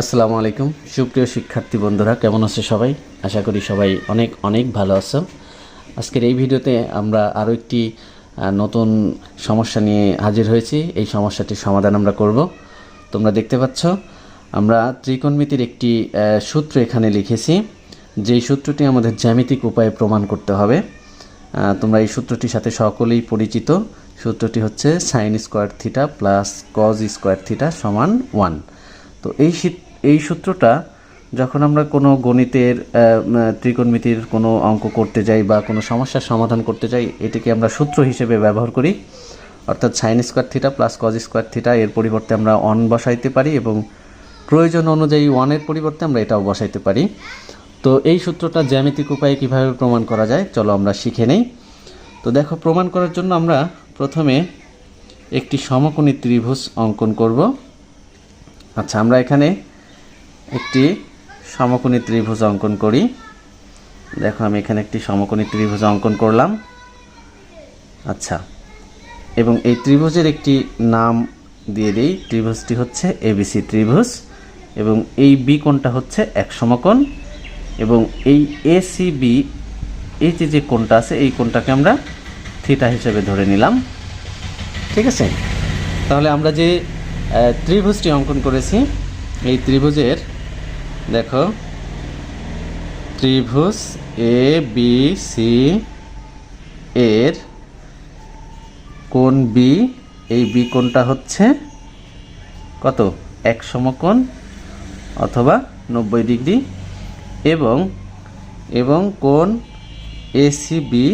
আসসালামু আলাইকুম। সুপ্রিয় শিক্ষার্থী বন্ধুরা, কেমন আছে সবাই? আশা করি সবাই অনেক অনেক ভালো আছো। আজকের এই ভিডিওতে আমরা আরও একটি নতুন সমস্যা নিয়ে হাজির হয়েছি। এই সমস্যাটির সমাধান আমরা করব। তোমরা দেখতে পাচ্ছ, আমরা ত্রিকোণমিতির একটি সূত্র এখানে লিখেছি। যেই সূত্রটি আমাদের জ্যামিতিক উপায়ে প্রমাণ করতে হবে। তোমরা এই সূত্রটির সাথে সকলেই পরিচিত। সূত্রটি হচ্ছে sine square theta plus cos square theta সমান ওয়ান তো এই এই সূত্রটা যখন আমরা কোনো গণিতের ত্রিকোণমিতির কোনো অঙ্ক করতে যাই বা কোনো সমস্যার সমাধান করতে যাই, এটিকে আমরা সূত্র হিসেবে ব্যবহার করি। অর্থাৎ sine square theta plus cos square theta এর পরিবর্তে আমরা অন বসাইতে পারি এবং প্রয়োজন অনুযায়ী ওয়ানের পরিবর্তে আমরা এটাও বসাইতে পারি। তো এই সূত্রটা জ্যামিতিক উপায়ে কীভাবে প্রমাণ করা যায়, চলো আমরা শিখে নেই। তো দেখো, প্রমাণ করার জন্য আমরা প্রথমে একটি সমকোণী ত্রিভুজ অঙ্কন করব। আচ্ছা আমরা এখানে একটি সমকোণী ত্রিভুজ অঙ্কন করি। দেখো, আমি এখানে একটি সমকোণী ত্রিভুজ অঙ্কন করলাম। আচ্ছা এবং এই ত্রিভুজের একটি নাম দিয়ে দিই। ত্রিভুজটি হচ্ছে এবিসি ত্রিভুজ, এবং এই বি কোণটা হচ্ছে এক সমকোণ, এবং এই এসিবি এই যে যে কোণটা আছে, এই কোণটাকে আমরা থিটা হিসেবে ধরে নিলাম। ঠিক আছে? তাহলে আমরা যে ত্রিভুজটি অঙ্কন করেছি, এই ত্রিভুজের দেখো। ত্রিভুজ এ বি সি এর কোণ বি এই বি কোণটা হচ্ছে কত? এক সমকোণ অথবা নব্বই ডিগ্রি এবং এবং কোণ এসিবি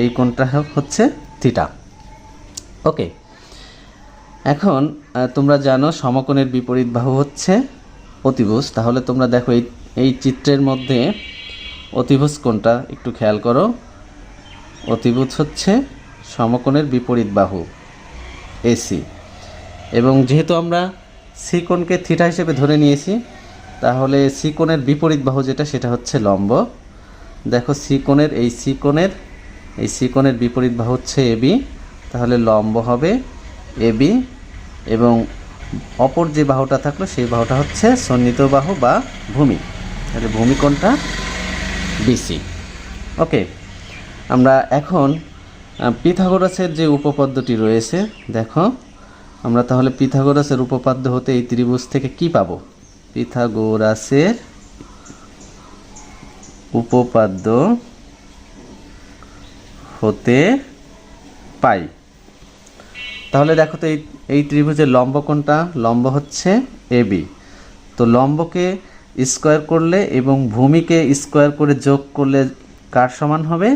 এই কোণটা হচ্ছে থিটা। ওকে। এখন তোমরা জানো সমকোণের বিপরীত বাহু হচ্ছে অতিভুজ, তাহলে তোমরা দেখো এই এই চিত্রের মধ্যে অতিভুজ কোনটা একটু খেয়াল করো। অতিভুজ হচ্ছে সমকোণের বিপরীত বাহু এসি এবং যেহেতু আমরা সি কোণকে থিটা হিসেবে ধরে নিয়েছি, তাহলে সি কোণের বিপরীত বাহু যেটা, সেটা হচ্ছে লম্ব। দেখো সিকোণের এই সি কোণের, এই সি কোণের বিপরীত বাহু হচ্ছে এবি তাহলে লম্ব হবে এবি এবং অপর যে বাহুটা থাকল, সেই বাহুটা হচ্ছে সন্নিহিত বাহু বা ভূমি। তাহলে ভূমি কোণটা বিসি ওকে আমরা এখন পিথাগোরাসের যে উপপাদ্যটি রয়েছে, দেখো, আমরা তাহলে পিথাগোরাসের উপপাদ্য হতে এই ত্রিভুজ থেকে কি পাবো? পিথাগোরাসের উপপাদ্য হতে পাই। তাহলে দেখো তো এই এই ত্রিভুজের লম্ব কোনটা? লম্ব হচ্ছে এবি তো লম্বকে স্কোয়ার করলে এবং ভূমিকে স্কোয়ার করে যোগ করলে কার সমান হবে?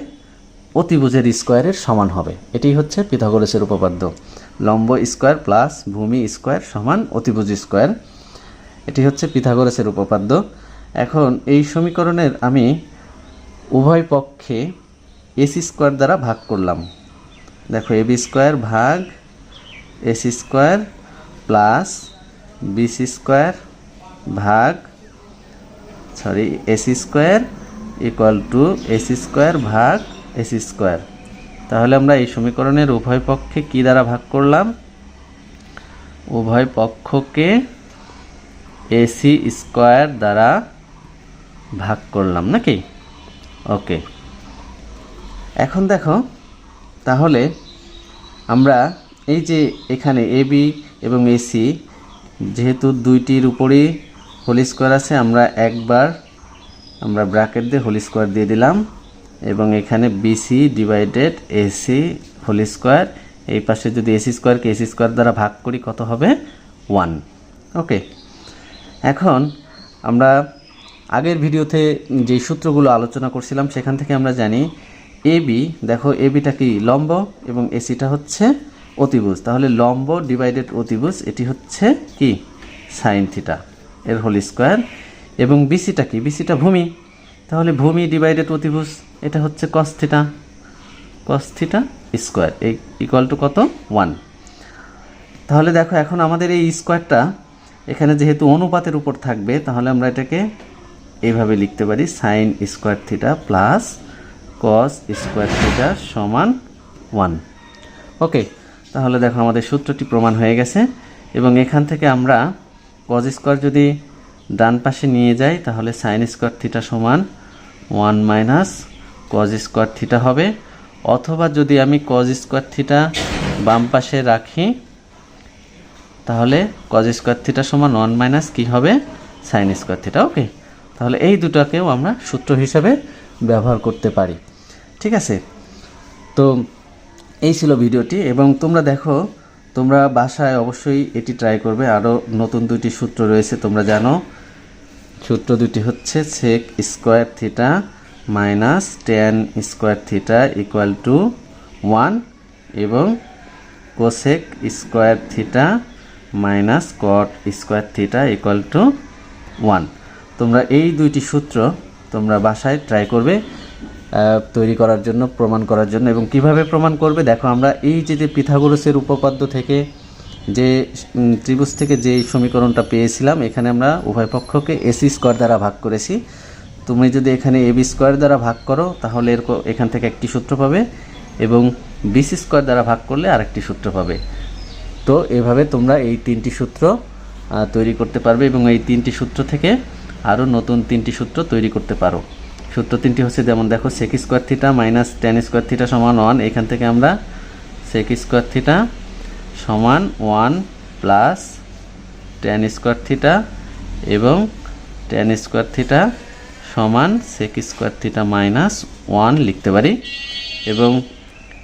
অতিভুজের স্কোয়ারের সমান হবে। এটি হচ্ছে পিথাগোরাসের উপপাদ্য। লম্ব স্কোয়ার প্লাস ভূমি স্কোয়ার সমান অতিভুজ স্কোয়ার। এটি হচ্ছে পিথাগোরাসের উপপাদ্য। এখন এই সমীকরণের আমি উভয় পক্ষে এসি স্কোয়ার দ্বারা ভাগ করলাম। দেখো এবি স্কোয়ার ভাগ AC square plus BC square ভাগ, sorry, AC square equal to AC square ভাগ এসি স্কোয়ার। তাহলে আমরা এই সমীকরণের উভয় পক্ষে কি দ্বারা ভাগ করলাম? উভয় পক্ষকে এসি স্কোয়ার দ্বারা ভাগ করলাম নাকি? ওকে। এখন দেখো, তাহলে আমরা এই যে এখানে এবি এবং এসি যেহেতু দুইটির উপরেই হোল স্কোয়ার আছে, আমরা একবার আমরা ব্র্যাকেট দিয়ে হোল স্কোয়ার দিয়ে দিলাম এবং এখানে BC divided AC whole square. এই পাশে যদি এসি স্কোয়ারকে এসি স্কোয়ার দ্বারা ভাগ করি, কত হবে? ওয়ান। ওকে। এখন আমরা আগের ভিডিওতে যে সূত্রগুলো আলোচনা করছিলাম, সেখান থেকে আমরা জানি এবি দেখো এবিটা কি লম্ব এবং এসিটা হচ্ছে অতিভুজ। তাহলে লম্ব ডিভাইডেড অতিভুজ, এটি হচ্ছে কি? সাইন থিটা এর হোল স্কোয়ার এবং বিসিটা কি? বিসিটা ভূমি। তাহলে ভূমি ডিভাইডেড অতিভুজ, এটা হচ্ছে cos theta cos theta square এই ইকুয়াল টু কত? ওয়ান তাহলে দেখো, এখন আমাদের এই স্কোয়ারটা এখানে যেহেতু অনুপাতের উপর থাকবে, তাহলে আমরা এটাকে এইভাবে লিখতে পারি sine square theta plus cos square theta সমান ওয়ান ওকে তাহলে দেখো আমাদের সূত্রটি প্রমাণ হয়ে গেছে। এবং এখান থেকে আমরা কজ স্কোয়ার যদি ডান পাশে নিয়ে যাই, তাহলে সাইন স্কোয়ার থিটা সমান one minus cos square theta হবে। অথবা যদি আমি কজ স্কোয়ার থিটা বাম পাশে রাখি, তাহলে কজ স্কোয়ার থিটা সমান ওয়ান মাইনাস কী হবে? সাইন স্কোয়ার থিটা ওকে তাহলে এই দুটাকেও আমরা সূত্র হিসাবে ব্যবহার করতে পারি। ঠিক আছে? তো এই ছিল ভিডিওটি এবং তোমরা দেখো, তোমরা বাসায় অবশ্যই এটি ট্রাই করবে। আরও নতুন দুটি সূত্র রয়েছে, তোমরা জানো। সূত্র দুটি হচ্ছে sec square theta minus tan square theta equal to one এবং cosec square theta minus cot square theta equal to one তোমরা এই দুইটি সূত্র তোমরা বাসায় ট্রাই করবে। তৈরি করার জন্য, প্রমাণ করার জন্য। এবং কীভাবে প্রমাণ করবে? দেখো, আমরা এই যে যে পিথাগোরাসের উপপাদ্য থেকে যে ত্রিভুজ থেকে যে সমীকরণটা পেয়েছিলাম, এখানে আমরা উভয় পক্ষকে এসি স্কোয়ার দ্বারা ভাগ করেছি। তুমি যদি এখানে এ বি স্কোয়ার দ্বারা ভাগ করো, তাহলে এর এখান থেকে একটি সূত্র পাবে এবং বিসি স্কোয়ার দ্বারা ভাগ করলে আরেকটি সূত্র পাবে। তো, এভাবে তোমরা এই তিনটি সূত্র তৈরি করতে পারবে এবং এই তিনটি সূত্র থেকে আরও নতুন তিনটি সূত্র তৈরি করতে পারো। সূত্র তিনটি হচ্ছে যেমন দেখো sec square theta minus tan square theta সমান ওয়ান এখান থেকে আমরা সেক স্কোয়ার থিটা সমান one plus tan square theta এবং টেন স্কোয়ার থিটা সমান sec square theta minus one লিখতে পারি। এবং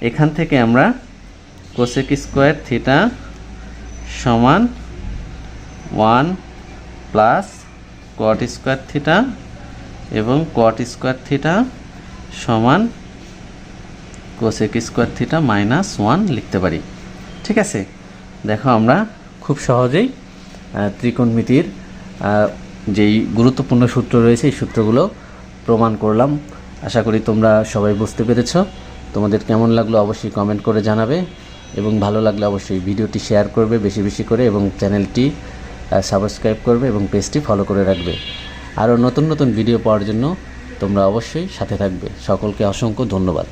এখান থেকে আমরা কোসেক স্কোয়ার থিটা সমান one plus cot square theta এবং কট স্কোয়ার থিটা সমান cosec square theta minus one লিখতে পারি। ঠিক আছে? দেখো আমরা খুব সহজেই ত্রিকোণমিতির যেই গুরুত্বপূর্ণ সূত্র রয়েছে, এই সূত্রগুলো প্রমাণ করলাম। আশা করি তোমরা সবাই বুঝতে পেরেছ। তোমাদের কেমন লাগল অবশ্যই কমেন্ট করে জানাবে এবং ভালো লাগলে অবশ্যই ভিডিওটি শেয়ার করবে বেশি বেশি করে এবং চ্যানেলটি সাবস্ক্রাইব করবে এবং পেজটি ফলো করে রাখবে। আরও নতুন নতুন ভিডিও পাওয়ার জন্য তোমরা অবশ্যই সাথে থাকবে। সকলকে অসংখ্য ধন্যবাদ।